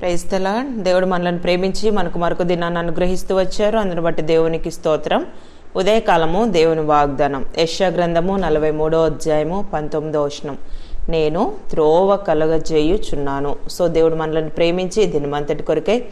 ప్రైస్తలా దేవుడు మనల్ని ప్రేమించి మనకు మరొక దినాన్ని అనుగ్రహిస్తూ వచ్చారు. అందును బట్టి దేవునికి స్తోత్రం. ఉదయకాలము దేవుని వాగ్దానం. యశ గ్రంథము నలభై మూడో అధ్యాయము పంతొమ్మిదో వచనం. నేను త్రోవ కలగజేయుచున్నాను. సో దేవుడు మనల్ని ప్రేమించి దినమంతటి కొరకై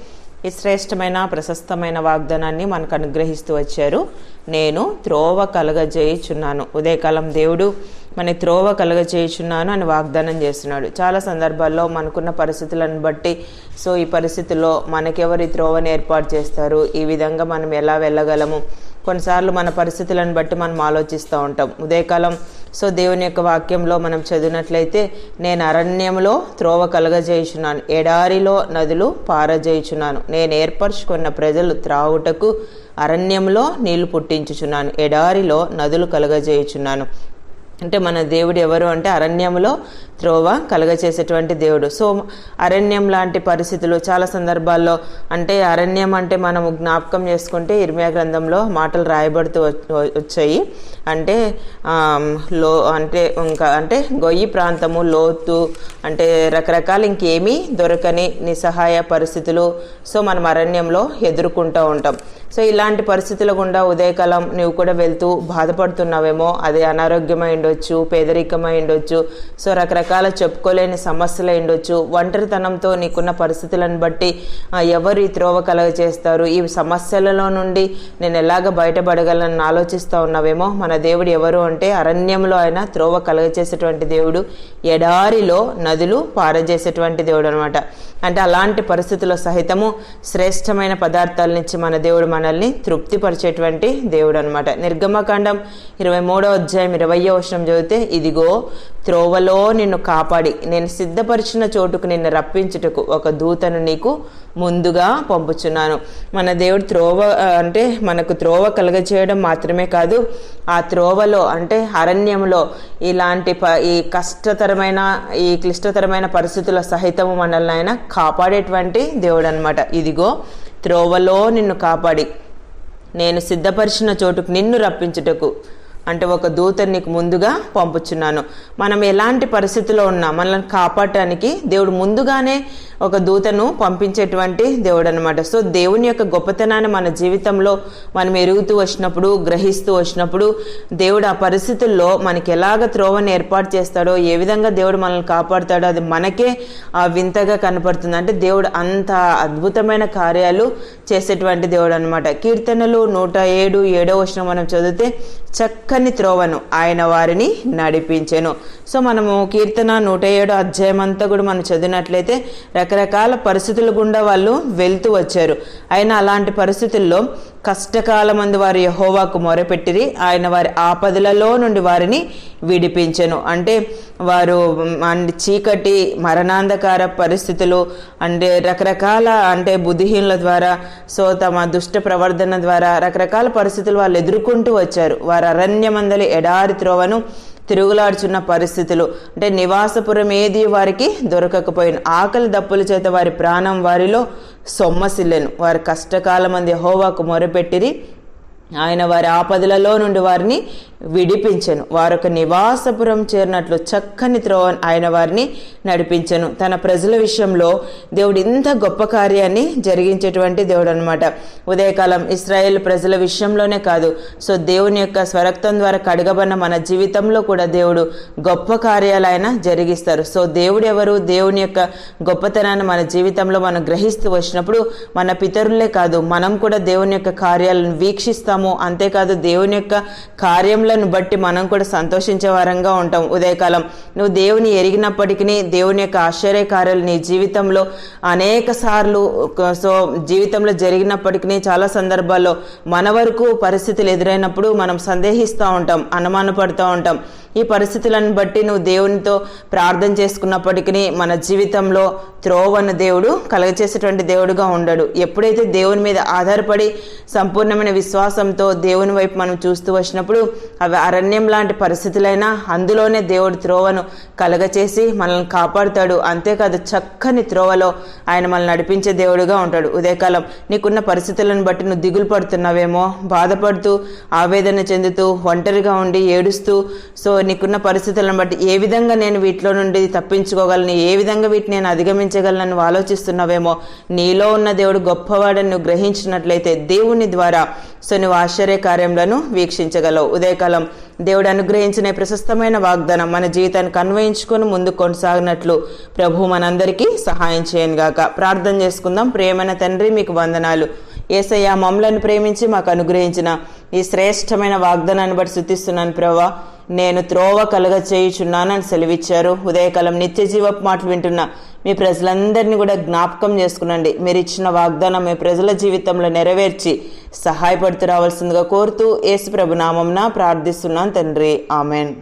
ఈ శ్రేష్టమైన ప్రశస్తమైన వాగ్దానాన్ని మనకు అనుగ్రహిస్తూ వచ్చారు. నేను త్రోవ కలగజేయుచున్నాను. ఉదయకాలం దేవుడు మన త్రోవ కలగజేయుచున్నాను అని వాగ్దానం చేస్తున్నాడు. చాలా సందర్భాల్లో మనకున్న పరిస్థితులను బట్టి సో ఈ పరిస్థితుల్లో మనకెవరి త్రోవని ఏర్పాటు చేస్తారు? ఈ విధంగా మనం ఎలా వెళ్ళగలము? కొన్నిసార్లు మన పరిస్థితులను బట్టి మనం ఆలోచిస్తూ ఉంటాం. ఉదయకాలం సో దేవుని యొక్క వాక్యంలో మనం చదివినట్లయితే నేను అరణ్యంలో త్రోవ కలగజేయుచున్నాను. ఎడారిలో నదులు పారజేయుచున్నాను. నేను ఏర్పరచుకున్న ప్రజలు త్రాగుటకు అరణ్యంలో నీళ్ళు పుట్టించుచున్నాను. ఎడారిలో నదులు కలగజేయుచున్నాను. అంటే మన దేవుడు ఎవరు అంటే అరణ్యంలో త్రోవ కలగచేసేటువంటి దేవుడు. సో అరణ్యం లాంటి పరిస్థితులు చాలా సందర్భాల్లో అంటే అరణ్యం అంటే మనము జ్ఞాపకం చేసుకుంటే ఇర్మియా గ్రంథంలో మాటలు రాయబడుతూ వచ్చాయి. అంటే లో అంటే ఇంకా అంటే గొయ్యి ప్రాంతము లోతు అంటే రకరకాల ఇంకేమీ దొరకని నిస్సహాయ పరిస్థితులు. సో మనం అరణ్యంలో ఎదుర్కొంటూ ఉంటాం. సో ఇలాంటి పరిస్థితుల గుండా ఉదయకాలం నువ్వు కూడా వెళ్తూ బాధపడుతున్నావేమో అది అనారోగ్యమై ఉండొచ్చు పేదరికమై ఉండొచ్చు సో రకరకాల చెప్పుకోలేని సమస్యలు అయి ఉండొచ్చు. ఒంటరితనంతో నీకున్న పరిస్థితులను బట్టి ఎవరు ఈ త్రోవ కలగ చేస్తారు ఈ సమస్యలలో నుండి నేను ఎలాగ బయటపడగలను ఆలోచిస్తూ ఉన్నావేమో? మన దేవుడు ఎవరు అంటే అరణ్యంలో ఆయన త్రోవ కలగ చేసేటువంటి దేవుడు. ఎడారిలో నదులు పారజేసేటువంటి దేవుడు అనమాట అంటే అలాంటి పరిస్థితుల్లో సహితము శ్రేష్టమైన పదార్థాల నుంచి మన దేవుడు మనల్ని తృప్తిపరిచేటువంటి దేవుడు అనమాట నిర్గమకాండం ఇరవై మూడో అధ్యాయం ఇరవయో వచనం చదివితే ఇదిగో త్రోవలో నిన్ను కాపాడి నేను సిద్ధపరిచిన చోటుకు నిన్ను రప్పించుటకు ఒక దూతను నీకు ముందుగా పంపుచున్నాను. మన దేవుడు త్రోవ అంటే మనకు త్రోవ కలగచేయడం మాత్రమే కాదు ఆ త్రోవలో అంటే అరణ్యంలో ఇలాంటి ప ఈ కష్టతరమైన ఈ క్లిష్టతరమైన పరిస్థితుల సహితము మనల్ని ఆయన కాపాడేటువంటి దేవుడు అనమాట ఇదిగో త్రోవలో నిన్ను కాపాడి నేను సిద్ధపరిచిన చోటుకు నిన్ను రప్పించుటకు అంటే ఒక దూతని నీకు ముందుగా పంపుచున్నాను. మనం ఎలాంటి పరిస్థితిలో ఉన్నా మనల్ని కాపాడటానికి దేవుడు ముందుగానే ఒక దూతను పంపించేటువంటి దేవుడు అనమాట సో దేవుని యొక్క గొప్పతనాన్ని మన జీవితంలో మనం ఎరుగుతూ వచ్చినప్పుడు గ్రహిస్తూ వచ్చినప్పుడు దేవుడు ఆ పరిస్థితుల్లో మనకి ఎలాగ త్రోవని ఏర్పాటు చేస్తాడో ఏ విధంగా దేవుడు మనల్ని కాపాడుతాడో అది మనకే ఆ వింతగా కనపడుతుంది. అంటే దేవుడు అంత అద్భుతమైన కార్యాలు చేసేటువంటి దేవుడు అనమాట కీర్తనలు నూట ఏడు ఏడో వచ్చిన మనం చదివితే చక్కని త్రోవను. ఆయన వారిని నడిపించెను. సో మనము కీర్తన నూట ఏడు అధ్యాయం అంతా కూడా మనం చదివినట్లయితే రకరకాల పరిస్థితుల గుండా వాళ్ళు వెళ్తూ వచ్చారు. అయినా అలాంటి పరిస్థితుల్లో కష్టకాలమందు వారి యహోవాకు మొరపెట్టిరి. ఆయన వారి ఆపదలలో నుండి వారిని విడిపించను. అంటే వారు అండ్ చీకటి మరణాంధకార పరిస్థితులు అంటే రకరకాల అంటే బుద్ధిహీనుల ద్వారా సో తమ దుష్ట ప్రవర్తన ద్వారా రకరకాల పరిస్థితులు వాళ్ళు ఎదుర్కొంటూ వచ్చారు. వారు అరణ్యమందలి ఎడారి త్రోవను తిరుగులాడుచున్న పరిస్థితులు. అంటే నివాసపురం ఏది వారికి దొరకకపోయిన ఆకలి దప్పుల చేత వారి ప్రాణం వారిలో సొమ్మసిల్లెను. వారి కష్టకాలమంది హోవాకు మొరపెట్టిరి. ఆయన వారి ఆపదలలో నుండి వారిని విడిపించెను. వారొక నివాసపురం చేరినట్లు చక్కని త్రోవ ఆయన వారిని నడిపించను. తన ప్రజల విషయంలో దేవుడు ఇంత గొప్ప కార్యాన్ని జరిగించేటువంటి దేవుడు అనమాట ఉదయకాలం ఇస్రాయేల్ ప్రజల విషయంలోనే కాదు సో దేవుని యొక్క స్వరక్తం ద్వారా కడగబడిన మన జీవితంలో కూడా దేవుడు గొప్ప కార్యాలు ఆయన జరిగిస్తారు. సో దేవుడు ఎవరు? దేవుని యొక్క గొప్పతనాన్ని మన జీవితంలో మనం గ్రహిస్తూ వచ్చినప్పుడు మన పితరులే కాదు మనం కూడా దేవుని యొక్క కార్యాలను వీక్షిస్తాం. వీక్షిస్తాము అంతేకాదు దేవుని యొక్క కార్యములను బట్టి మనం కూడా సంతోషించే వారంగా ఉంటాం ఉదయకాలం. నువ్వు దేవుని ఎరిగినప్పటికీ దేవుని యొక్క ఆశ్చర్య కార్యాలు నీ జీవితంలో అనేక సార్లు సో జీవితంలో జరిగినప్పటికీ చాలా సందర్భాల్లో మన వరకు పరిస్థితులు ఎదురైనప్పుడు మనం సందేహిస్తూ ఉంటాం అనుమానపడుతూ ఉంటాం. ఈ పరిస్థితులను బట్టి నువ్వు దేవునితో ప్రార్థన చేసుకున్నప్పటికీ మన జీవితంలో త్రోవన్న దేవుడు కలగచేసేటువంటి దేవుడుగా ఉండడు. ఎప్పుడైతే దేవుని మీద ఆధారపడి సంపూర్ణమైన విశ్వాసంతో దేవుని వైపు మనం చూస్తూ వచ్చినప్పుడు అవి అరణ్యం లాంటి పరిస్థితులైనా అందులోనే దేవుడు త్రోవను కలగచేసి మనల్ని కాపాడుతాడు. అంతేకాదు చక్కని త్రోవలో ఆయన మనల్ని నడిపించే దేవుడుగా ఉంటాడు. ఉదయకాలం నీకున్న పరిస్థితులను బట్టి నువ్వు దిగులు పడుతున్నావేమో బాధపడుతూ ఆవేదన చెందుతూ ఒంటరిగా ఉండి ఏడుస్తూ సో నీకున్న పరిస్థితులను బట్టి ఏ విధంగా నేను వీటిలో నుండి తప్పించుకోగలను ఏ విధంగా వీటిని నేను అధిగమించగలను నువ్వు ఆలోచిస్తున్నావేమో నీలో ఉన్న దేవుడు గొప్పవాడని నువ్వు గ్రహించినట్లయితే దేవుని ద్వారా సో నువ్వు ఆశ్చర్య కార్యములను వీక్షించగలవు. ఉదయకాలం దేవుడు అనుగ్రహించిన ప్రశస్తమైన వాగ్దానం మన జీవితాన్ని కన్వయించుకొని ముందు కొనసాగినట్లు ప్రభు మనందరికీ సహాయం చేయను గాక. ప్రార్థన చేసుకుందాం. ప్రేమైన తండ్రి మీకు వందనాలు. ఏసయ్య మమ్మలను ప్రేమించి మాకు అనుగ్రహించిన ఈ శ్రేష్టమైన వాగ్దానాన్ని బట్టి శుతిస్తున్నాను ప్రభా. నేను త్రోవ కలగ చేయుచున్నానని సెలవిచ్చారు. ఉదయకాలం నిత్య జీవపు మాటలు వింటున్న మీ ప్రజలందరినీ కూడా జ్ఞాపకం చేసుకునండి. మీరు ఇచ్చిన వాగ్దానం మీ ప్రజల జీవితంలో నెరవేర్చి సహాయపడుతూ రావాల్సిందిగా కోరుతూ యేసు ప్రభు నామంన ప్రార్థిస్తున్నాను తండ్రి. ఆమెన్.